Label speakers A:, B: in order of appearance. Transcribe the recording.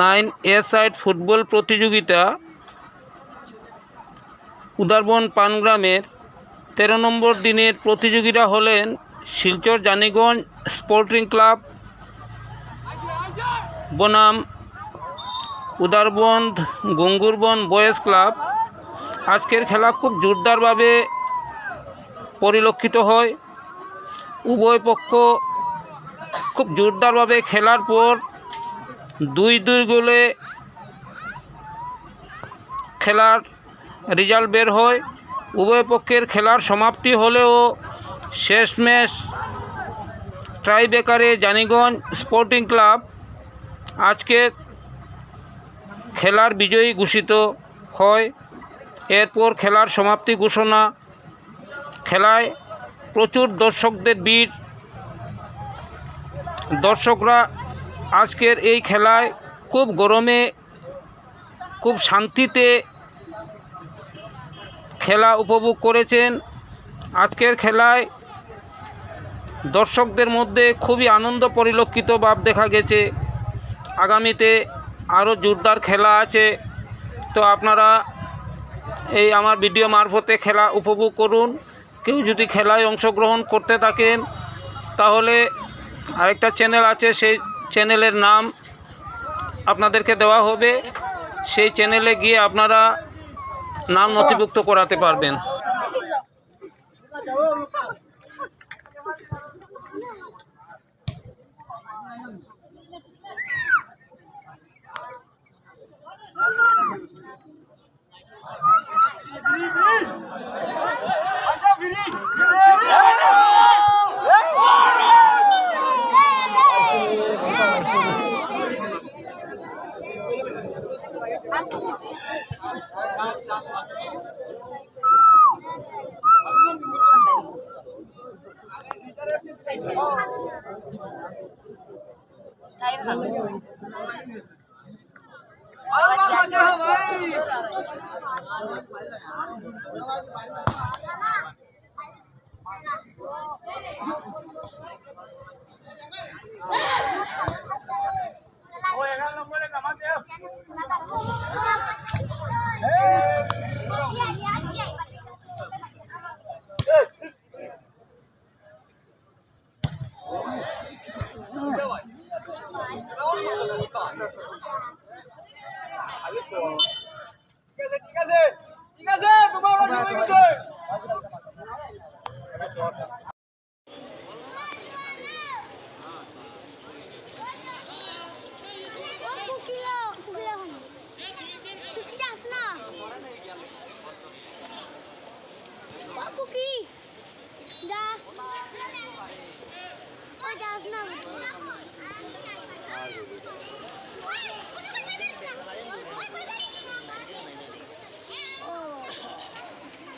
A: Nine এ side football প্রতিযোগিতা উদারবন পানগ্রামের তেরো নম্বর দিনের প্রতিযোগীরা হলেন শিলচর জানিগঞ্জ স্পোর্টিং ক্লাব, বনাম উদারবন্ধ গঙ্গুরবন বয়েজ ক্লাব। আজকের খেলা খুব জোরদারভাবে পরিলক্ষিত হয়। উভয় পক্ষ খুব জোরদারভাবে খেলার পর দুই দুই গোলে খেলার রেজাল্ট বের হয়। উভয় পক্ষের খেলার সমাপ্তি হলেও শেষ ম্যাচ ট্রাইবেকারে জানিগঞ্জ স্পোর্টিং ক্লাব আজকে খেলার বিজয়ী ঘোষিত হয়। এরপর খেলার সমাপ্তি ঘোষণা খেলায় প্রচুর দর্শকদের ভিড়। দর্শকরা আজকের এই খেলায় খুব গরমে, খুব শান্তিতে খেলা উপভোগ করেছেন। আজকের খেলায় দর্শকদের মধ্যে খুবই আনন্দ পরিলক্ষিত ভাব দেখা গেছে। আগামীতে আরও জোরদার খেলা আছে। তো আপনারা এই আমার ভিডিও মারফতে খেলা উপভোগ করুন। কেউ যদি খেলায় অংশগ্রহণ করতে থাকেন, তাহলে আরেকটা চ্যানেল আছে, সেই চ্যানেলের নাম আপনাদেরকে দেওয়া হবে। সেই চ্যানেলে গিয়ে আপনারা নাম নথিভুক্ত করাতে পারবেন।
B: Gracias. Ой, я знаю.